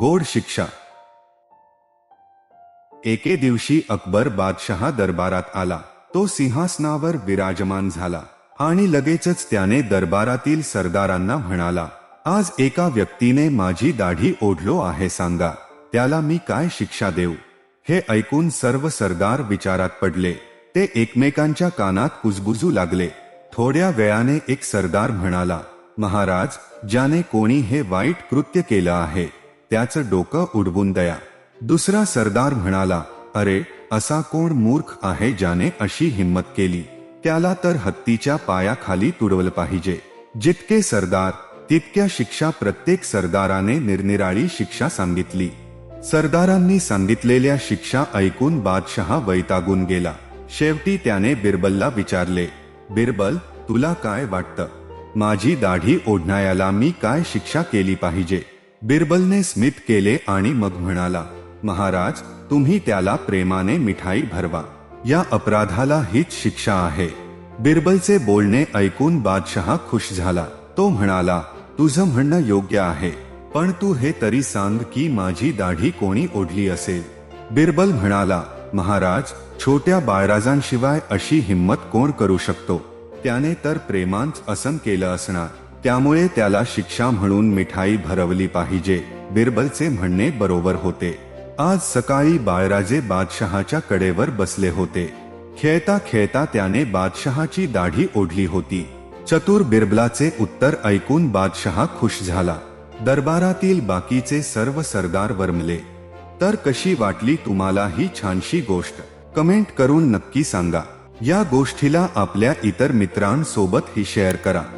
गोड शिक्षा. एके दिवशी अकबर बादशहा दरबारात आला. तो सिंहासनावर विराजमान झाला आणि लगेचच त्याने दरबारातील सरदारांना म्हणाला आज एका व्यक्तीने माझी दाढी ओढलो आहे सांगा. त्याला मी काय शिक्षा देऊ? हे ऐकून सर्व सरदार विचारात पडले. ते एकमेकांच्या कानात कुजबुजू लागले. थोड्या वेळाने एक सरदार म्हणाला महाराज ज्याने कोणी हे वाईट कृत्य केलं आहे त्याचं डोकं उडवून द्या. दुसरा सरदार म्हणाला अरे असा कोण मूर्ख आहे ज्याने अशी हिंमत केली? त्याला तर हत्तीच्या पायाखाली तुडवलं पाहिजे. जितके सरदार तितक्या शिक्षा प्रत्येक सरदाराने निरनिराळी शिक्षा सांगितली. सरदारांनी सांगितलेल्या शिक्षा ऐकून बादशहा वैतागून गेला. शेवटी त्याने बिरबलला विचारले बिरबल तुला काय वाटतं? माझी दाढी ओढणाऱ्याला मी काय शिक्षा केली पाहिजे? बिरबलने स्मित केले आणि मग म्हणाला महाराज तुम्ही त्याला प्रेमाने मिठाई भरवा. या अपराधाला हीच शिक्षा आहे. बिरबलचे बोलणे ऐकून बादशहा खुश झाला. तो म्हणाला तुझं म्हणणं योग्य आहे पण तू हे तरी सांग की माझी दाढी कोणी ओढली असेल. बिरबल म्हणाला महाराज छोट्या बाळराजांशिवाय अशी हिंमत कोण करू शकतो? त्याने तर प्रेमांच असन केलं असणार. त्यामुळे त्याला शिक्षा म्हणून मिठाई भरवली पाहिजे. बिरबलचे म्हणणे बरोबर होते. आज सकाळी बाळराजे बादशहाच्या कडेवर बसले होते. खेळता खेळता त्याने बादशहाची दाढी ओढली होती. चतुर बिरबलाचे उत्तर ऐकून बादशहा खुश झाला. दरबारातील बाकीचे सर्व सरदार वर्मले. तर कशी वाटली तुम्हाला ही छानशी गोष्ट? कमेंट करून नक्की सांगा. या गोष्टीला आपल्या इतर मित्रांसोबतही शेअर करा.